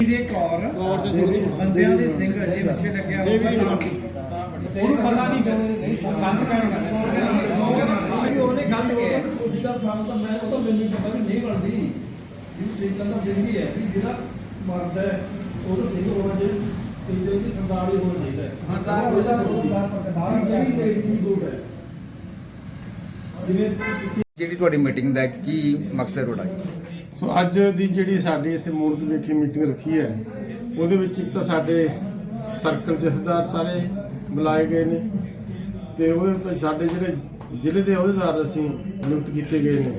ਦੇ ਕੌਰ ਬੰਦਿਆਂ ਦੇ ਸਿੰਘ ਅਜੇ ਪਿੱਛੇ ਲੱਗਿਆ ਹੋਇਆ ਕੋਈ ਪਤਾ ਨਹੀਂ ਨਹੀਂ ਗੰਦ ਕਹਿਣਾ ਉਹਨੇ ਗੰਦ ਕਿਹਾ ਉਹਦੀ ਗੱਲ ਸਾਨੂੰ ਤਾਂ ਮੈਂ ਉਹ ਤਾਂ ਮੈਨੂੰ ਪਤਾ ਵੀ ਨਹੀਂ ਬਣਦੀ ਇਹ ਸੇਕਲ ਦਾ ਸਿੰਘ ਹੀ ਹੈ ਕਿ ਜਿਹੜਾ ਮਰਦਾ ਹੈ ਉਹ ਤਾਂ ਸਿੰਘ ਹੋਣਾ ਚਾਹੀਦਾ ਤੇ ਜਿਹੜੀ ਸੰਦਾਰੀ ਹੋਣਾ ਚਾਹੀਦਾ ਹਾਂ। ਤਾਂ ਉਹਦਾ ਬਾਹਰ ਪਤਾ ਬਾਹਰ ਮੇਰੀ ਮੇਰੀ ਦੂਰ ਹੈ। ਜਿਹੜੀ ਤੁਹਾਡੀ ਮੀਟਿੰਗ ਦਾ ਕੀ ਮਕਸਦ ਤੁਹਾਡਾ? ਸੋ ਅੱਜ ਦੀ ਜਿਹੜੀ ਸਾਡੀ ਇੱਥੇ ਮੂਰਤ ਵੇਖੀ ਮੀਟਿੰਗ ਰੱਖੀ ਹੈ ਉਹਦੇ ਵਿੱਚ ਇੱਕ ਤਾਂ ਸਾਡੇ ਸਰਕਲ ਜਥੇਦਾਰ ਸਾਰੇ ਬੁਲਾਏ ਗਏ ਨੇ ਤੇ ਉਹਦੇ ਤੋਂ ਸਾਡੇ ਜਿਹੜੇ ਜ਼ਿਲ੍ਹੇ ਦੇ ਅਹੁਦੇਦਾਰ ਅਸੀਂ ਨਿਯੁਕਤ ਕੀਤੇ ਗਏ ਨੇ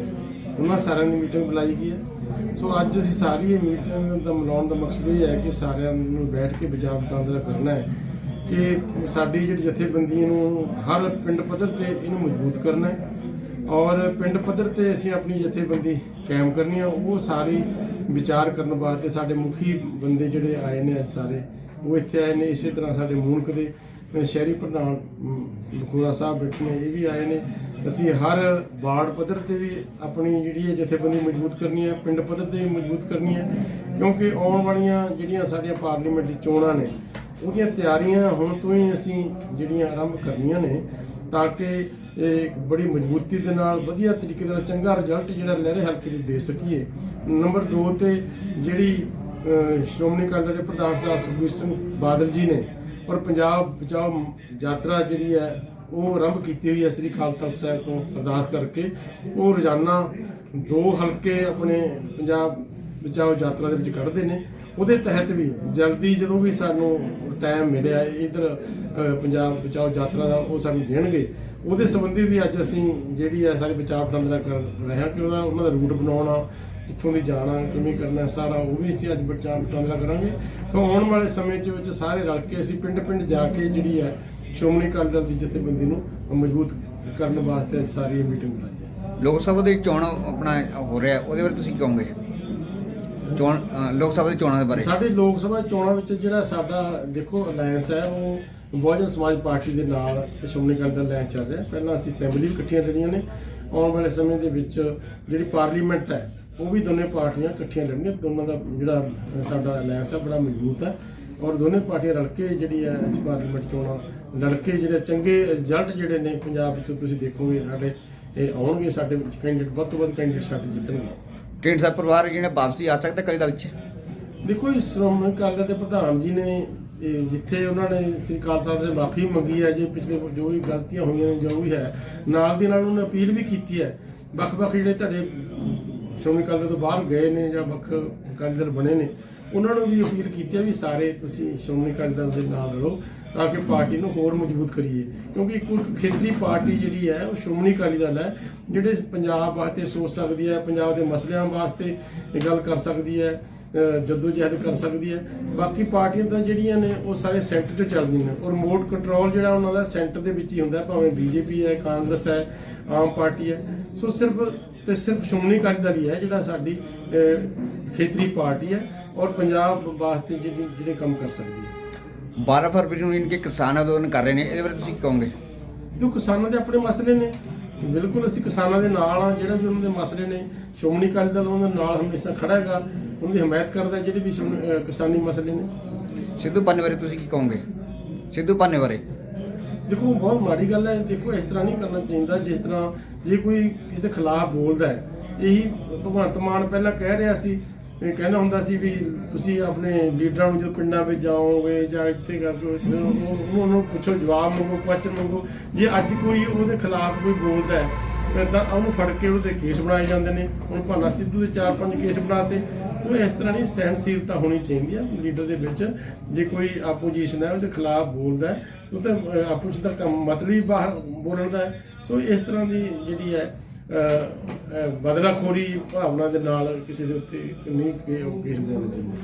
ਉਹਨਾਂ ਸਾਰਿਆਂ ਦੀ ਮੀਟਿੰਗ ਬੁਲਾਈ ਗਈ ਹੈ। ਸੋ ਅੱਜ ਅਸੀਂ ਸਾਰੀ ਇਹ ਮੀਟਿੰਗ ਦਾ ਮਿਲਾਉਣ ਦਾ ਮਕਸਦ ਇਹ ਹੈ ਕਿ ਸਾਰਿਆਂ ਨੂੰ ਬੈਠ ਕੇ ਵਿਚਾਰ ਵਟਾਂਦਰਾ ਕਰਨਾ ਹੈ ਕਿ ਸਾਡੀ ਜਿਹੜੀ ਜਥੇਬੰਦੀ ਨੂੰ ਹਰ ਪਿੰਡ ਪੱਧਰ ਤੇ ਇਹਨੂੰ ਮਜ਼ਬੂਤ ਕਰਨਾ ਹੈ। ਔਰ ਪਿੰਡ ਪੱਧਰ ਤੇ ਅਸੀਂ ਆਪਣੀ ਜਥੇਬੰਦੀ ਕਾਇਮ ਕਰਨੀ ਆ। ਉਹ ਸਾਰੀ ਵਿਚਾਰ ਕਰਨ ਵਾਸਤੇ ਸਾਡੇ ਮੁਖੀ ਬੰਦੇ ਜਿਹੜੇ ਆਏ ਨੇ ਅੱਜ ਸਾਰੇ, ਉਹ ਇੱਥੇ ਆਏ ਨੇ, ਇਸੇ ਤਰ੍ਹਾਂ ਸਾਡੇ ਮੂਨਕ ਦੇ ਸ਼ਹਿਰੀ ਪ੍ਰਧਾਨ ਬਖੂਰਾ ਸਾਹਿਬ ਬੈਠੇ ਨੇ, ਇਹ ਵੀ ਆਏ ਨੇ। ਅਸੀਂ ਹਰ ਵਾਰਡ ਪੱਧਰ ਤੇ ਵੀ ਆਪਣੀ ਜਿਹੜੀ ਹੈ ਜਥੇਬੰਦੀ ਮਜ਼ਬੂਤ ਕਰਨੀ ਹੈ, ਪਿੰਡ ਪੱਧਰ ਤੇ ਵੀ ਮਜ਼ਬੂਤ ਕਰਨੀ ਹੈ, ਕਿਉਂਕਿ ਆਉਣ ਵਾਲੀਆਂ ਜਿਹੜੀਆਂ ਸਾਡੀਆਂ ਪਾਰਲੀਮੈਂਟ ਦੀ ਚੋਣਾਂ ਨੇ, ਉਹਦੀਆਂ ਤਿਆਰੀਆਂ ਹੁਣ ਤੋਂ ਹੀ ਅਸੀਂ ਜਿਹੜੀਆਂ ਆਰੰਭ ਕਰਨੀਆਂ ਨੇ ਤਾਂ ਕਿ ਇਹ ਇੱਕ ਬੜੀ ਮਜ਼ਬੂਤੀ ਦੇ ਨਾਲ, ਵਧੀਆ ਤਰੀਕੇ ਨਾਲ, ਚੰਗਾ ਰਿਜ਼ਲਟ ਜਿਹੜਾ ਲਹਿਰੇ ਹਲਕੇ 'ਚ ਦੇ ਸਕੀਏ। ਨੰਬਰ 2 ਤੇ ਜਿਹੜੀ ਸ਼੍ਰੋਮਣੀ ਅਕਾਲੀ ਦਲ ਦੇ ਪ੍ਰਧਾਨ ਸਰਦਾਰ ਸੁਖਬੀਰ ਸਿੰਘ ਬਾਦਲ ਜੀ ਨੇ ਔਰ ਪੰਜਾਬ ਬਚਾਓ ਯਾਤਰਾ ਜਿਹੜੀ ਹੈ, ਉਹ ਆਰੰਭ ਕੀਤੀ ਹੋਈ ਹੈ ਸ੍ਰੀ ਅਕਾਲ ਤਖਤ ਸਾਹਿਬ ਤੋਂ ਅਰਦਾਸ ਕਰਕੇ। ਉਹ ਰੋਜ਼ਾਨਾ ਦੋ ਹਲਕੇ ਆਪਣੇ ਪੰਜਾਬ ਬਚਾਓ ਯਾਤਰਾ ਦੇ ਵਿੱਚ ਕੱਢਦੇ ਨੇ। ਉਹਦੇ ਤਹਿਤ ਵੀ ਜਲਦੀ ਜਦੋਂ ਵੀ ਸਾਨੂੰ ਟਾਈਮ ਮਿਲਿਆ, ਇਧਰ ਪੰਜਾਬ ਬਚਾਓ ਯਾਤਰਾ ਦਾ, ਉਹ ਸਾਨੂੰ ਦੇਣਗੇ। ਉਹਦੇ ਸੰਬੰਧੀ ਵੀ ਅੱਜ ਅਸੀਂ ਜਿਹੜੀ ਹੈ ਸਾਰੇ ਬਚਾਅ ਫੰਡਰਾ ਕਰ ਰਹੇ ਹਾਂ ਕਿ ਉਹਦਾ ਉਹਨਾਂ ਦਾ ਰੂਟ ਬਣਾਉਣਾ, ਕਿੱਥੋਂ ਦੀ ਜਾਣਾ, ਕਿਵੇਂ ਕਰਨਾ, ਸਾਰਾ ਉਹ ਵੀ ਅਸੀਂ ਅੱਜ ਬਚਾਅ ਫੰਡਰਾ ਕਰਾਂਗੇ। ਤਾਂ ਆਉਣ ਵਾਲੇ ਸਮੇਂ 'ਚ ਵਿੱਚ ਸਾਰੇ ਰਲ ਕੇ ਅਸੀਂ ਪਿੰਡ ਪਿੰਡ ਜਾ ਕੇ ਜਿਹੜੀ ਹੈ ਸ਼੍ਰੋਮਣੀ ਅਕਾਲੀ ਦਲ ਦੀ ਜਥੇਬੰਦੀ ਨੂੰ ਮਜ਼ਬੂਤ ਕਰਨ ਵਾਸਤੇ ਅੱਜ ਸਾਰੀ ਇਹ ਮੀਟਿੰਗ ਬੁਲਾਈ ਹੈ ਲੋਕ ਸਭਾ ਦੀ ਚੋਣ ਆਪਣਾ ਹੋ ਰਿਹਾ, ਉਹਦੇ ਬਾਰੇ ਤੁਸੀਂ ਕੀ ਕਹੋਗੇ? ਚੋਣ ਅ, ਲੋਕ ਸਭਾ ਦੀ ਚੋਣਾਂ ਦੇ ਬਾਰੇ। ਸਾਡੇ ਲੋਕ ਸਭਾ ਚੋਣਾਂ ਵਿੱਚ ਜਿਹੜਾ ਸਾਡਾ ਦੇਖੋ ਅਲਾਇੰਸ ਹੈ ਉਹ ਬਹੁਜਨ ਸਮਾਜ ਪਾਰਟੀ ਦੇ ਨਾਲ ਸ਼੍ਰੋਮਣੀ ਅਕਾਲੀ ਦਲ ਅਲਾਇੰਸ ਚੱਲ ਰਿਹਾ। ਪਹਿਲਾਂ ਅਸੀਂ ਅਸੈਂਬਲੀ ਵੀ ਇਕੱਠੀਆਂ ਲੜੀਆਂ ਨੇ। ਆਉਣ ਵਾਲੇ ਸਮੇਂ ਦੇ ਵਿੱਚ ਜਿਹੜੀ ਪਾਰਲੀਮੈਂਟ ਹੈ ਉਹ ਵੀ ਦੋਨੇ ਪਾਰਟੀਆਂ ਇਕੱਠੀਆਂ ਲੜਨੀਆਂ ਦੋਨਾਂ ਦਾ ਜਿਹੜਾ ਸਾਡਾ ਅਲਾਇੰਸ ਹੈ ਬੜਾ ਮਜ਼ਬੂਤ ਹੈ। ਔਰ ਦੋਨੇ ਪਾਰਟੀਆਂ ਰਲ ਕੇ ਜਿਹੜੀ ਹੈ ਅਸੀਂ ਪਾਰਲੀਮੈਂਟ ਚੋਣਾਂ ਲੜ ਕੇ ਜਿਹੜੇ ਚੰਗੇ ਰਿਜ਼ਲਟ ਜਿਹੜੇ ਨੇ ਪੰਜਾਬ ਵਿੱਚ ਤੁਸੀਂ ਦੇਖੋਗੇ ਸਾਡੇ ਇਹ ਆਉਣਗੇ ਸਾਡੇ ਵਿੱਚ ਕੈਂਡੀਡੇਟ ਵੱਧ ਤੋਂ ਵੱਧ ਕੈਂਡੀਡੇਟ ਸਾਡੇ ਜਿੱਤਣਗੇ। ਢੀਂਡ ਸਾਹਿਬ ਪਰਿਵਾਰ ਜਿਹਨੇ ਵਾਪਸੀ ਆ ਸਕਦਾ ਅਕਾਲੀ ਦਲ ਚ ਦੇਖੋ ਇਸ ਸ਼੍ਰੋਮਣੀ ਅਕਾਲੀ ਦਲ ਦੇ ਪ੍ਰਧਾਨ ਜੀ ਨੇ, ਇਹ ਜਿੱਥੇ ਉਹਨਾਂ ਨੇ ਸ੍ਰੀ ਅਕਾਲ ਸਾਹਿਬ ਸੇ ਮਾਫੀ ਮੰਗੀ ਹੈ, ਜੇ ਪਿਛਲੇ ਜੋ ਵੀ ਗਲਤੀਆਂ ਹੋਈਆਂ ਨੇ, ਜੋ ਵੀ ਹੈ, ਨਾਲ ਦੀ ਨਾਲ ਉਹਨੇ ਅਪੀਲ ਵੀ ਕੀਤੀ ਹੈ। ਵੱਖ-ਵੱਖ ਜਿਹੜੇ ਤੁਹਾਡੇ ਸ਼੍ਰੋਮਣੀ ਅਕਾਲੀ ਦਲ ਤੋਂ ਬਾਹਰ ਗਏ ਨੇ ਜਾਂ ਵੱਖ ਅਕਾਲੀ ਦਲ ਬਣੇ ਨੇ ਉਹਨਾਂ ਨੂੰ ਵੀ ਅਪੀਲ ਕੀਤੀ ਹੈ ਵੀ ਸਾਰੇ ਤੁਸੀਂ ਸ਼੍ਰੋਮਣੀ ਅਕਾਲੀ ਦਲ ਦੇ ਨਾਲ ਰਹੋ ਤਾਂ ਕਿ ਪਾਰਟੀ ਨੂੰ ਹੋਰ ਮਜ਼ਬੂਤ ਕਰੀਏ। ਕਿਉਂਕਿ ਇੱਕ ਖੇਤਰੀ ਪਾਰਟੀ ਜਿਹੜੀ ਹੈ ਉਹ ਸ਼੍ਰੋਮਣੀ ਅਕਾਲੀ ਦਲ ਹੈ ਜਿਹੜੇ ਪੰਜਾਬ ਵਾਸਤੇ ਸੋਚ ਸਕਦੀ ਹੈ ਪੰਜਾਬ ਦੇ ਮਸਲਿਆਂ ਵਾਸਤੇ ਗੱਲ ਕਰ ਸਕਦੀ ਹੈ ਜਦੋਂ ਜਹਿਦ ਕਰ ਸਕਦੀ ਹੈ। ਬਾਕੀ ਪਾਰਟੀਆਂ ਤਾਂ ਜਿਹੜੀਆਂ ਨੇ ਉਹ ਸਾਰੇ ਸੈਂਟਰ 'ਚ ਚੱਲਦੀਆਂ ਨੇ। ਔਰ ਰਿਮੋਟ ਕੰਟਰੋਲ ਜਿਹੜਾ ਉਹਨਾਂ ਦਾ ਸੈਂਟਰ ਦੇ ਵਿੱਚ ਹੀ ਹੁੰਦਾ ਹੈ, ਭਾਵੇਂ ਬੀਜੇਪੀ ਹੈ ਕਾਂਗਰਸ ਹੈ ਆਮ ਪਾਰਟੀ ਹੈ। ਸੋ ਸਿਰਫ ਤੇ ਸਿਰਫ ਸ਼੍ਰੋਮਣੀ ਅਕਾਲੀ ਦਲ ਹੀ ਹੈ ਜਿਹੜਾ ਸਾਡੀ ਖੇਤਰੀ ਪਾਰਟੀ ਹੈ। ਔਰ ਪੰਜਾਬ ਵਾਸਤੇ ਜਿਹੜੀ ਜਿਹੜੇ ਕੰਮ ਕਰ ਸਕਦੀ ਹੈ। 12 ਫਰਵਰੀ ਨੂੰ ਇਨਕੇ ਕਿਸਾਨ ਅੰਦੋਲਨ ਕਰ ਰਹੇ ਨੇ ਇਹਦੇ ਬਾਰੇ ਤੁਸੀਂ ਕੀ ਕਹੋਗੇ? ਜੋ ਕਿਸਾਨਾਂ ਦੇ ਆਪਣੇ ਮਸਲੇ ਨੇ ਬਿਲਕੁਲ ਅਸੀਂ ਕਿਸਾਨਾਂ ਦੇ ਨਾਲ ਆ ਜਿਹੜੇ ਵੀ ਉਹਨਾਂ ਦੇ ਮਸਲੇ ਨੇ ਸ਼੍ਰੋਮਣੀ ਅਕਾਲੀ ਦਲ ਉਹਨਾਂ ਦੇ ਨਾਲ ਹਮੇਸ਼ਾ ਖੜਾ ਹੈਗਾ ਉਹਨਾਂ ਦੀ ਹਮਾਇਤ ਕਰਦਾ ਜਿਹੜੇ ਵੀ ਸ਼੍ਰੋਮਣੀ- ਅਹ ਕਿਸਾਨੀ ਮਸਲੇ ਨੇ। ਸਿੱਧੂ ਪਾਨੇ ਬਾਰੇ ਤੁਸੀਂ ਕੀ ਕਹੋਗੇ? ਸਿੱਧੂ ਪਾਨੇ ਬਾਰੇ ਦੇਖੋ ਬਹੁਤ ਮਾੜੀ ਗੱਲ ਹੈ ਦੇਖੋ ਇਸ ਤਰ੍ਹਾਂ ਨਹੀਂ ਕਰਨਾ ਚਾਹੀਦਾ ਜਿਸ ਤਰ੍ਹਾਂ ਜੇ ਕੋਈ ਕਿਸੇ ਦੇ ਖਿਲਾਫ ਬੋਲਦਾ ਹੈ। ਇਹੀ ਭਗਵੰਤ ਮਾਨ ਪਹਿਲਾਂ ਕਹਿ ਰਿਹਾ ਸੀ ਇਹ ਕਹਿੰਦਾ ਹੁੰਦਾ ਸੀ ਵੀ ਤੁਸੀਂ ਆਪਣੇ ਲੀਡਰਾਂ ਨੂੰ ਜਦੋਂ ਪਿੰਡਾਂ ਵਿੱਚ ਜਾਓਗੇ ਜਾਂ ਇੱਥੇ ਕਰਕੇ ਉਹਨੂੰ ਉਹਨੂੰ- ਪੁੱਛੋ, ਜਵਾਬ ਮੰਗੋ, ਕੁਐਸਚਨ ਮੰਗੋ। ਜੇ ਅੱਜ ਕੋਈ ਉਹਦੇ ਖਿਲਾਫ ਕੋਈ ਬੋਲਦਾ ਹੈ ਤਾਂ ਉਹਨੂੰ ਫੜ ਕੇ ਉਹਦੇ ਕੇਸ ਬਣਾਏ ਜਾਂਦੇ ਨੇ। ਹੁਣ ਭਾਨਾ ਸਿੱਧੂ ਦੇ ਚਾਰ ਪੰਜ ਕੇਸ ਬਣਾਤੇ। ਉਹ ਇਸ ਤਰ੍ਹਾਂ ਨਹੀਂ ਸਹਿਨਸ਼ੀਲਤਾ ਹੋਣੀ ਚਾਹੀਦੀ ਹੈ ਲੀਡਰ ਦੇ ਵਿੱਚ। ਜੇ ਕੋਈ ਆਪੋਜੀਸ਼ਨ ਹੈ, ਉਹਦੇ ਖਿਲਾਫ ਬੋਲਦਾ ਉਹ ਤਾਂ ਆਪੋਜੀਸ਼ਨ ਦਾ ਕੰਮ ਮਤਲਬ ਹੀ ਬਾਹਰ ਬੋਲਣ ਦਾ ਸੋ ਇਸ ਤਰ੍ਹਾਂ ਦੀ ਜਿਹੜੀ ਹੈ ਬਦਲਾਖੋਰੀ ਭਾਵਨਾ ਦੇ ਨਾਲ ਕਿਸੇ ਦੇ ਉੱਤੇ ਨਹੀਂ ਕਿ ਉਹ ਕੇਸ ਬਣਾਉਣਾ ਚਾਹੀਦਾ।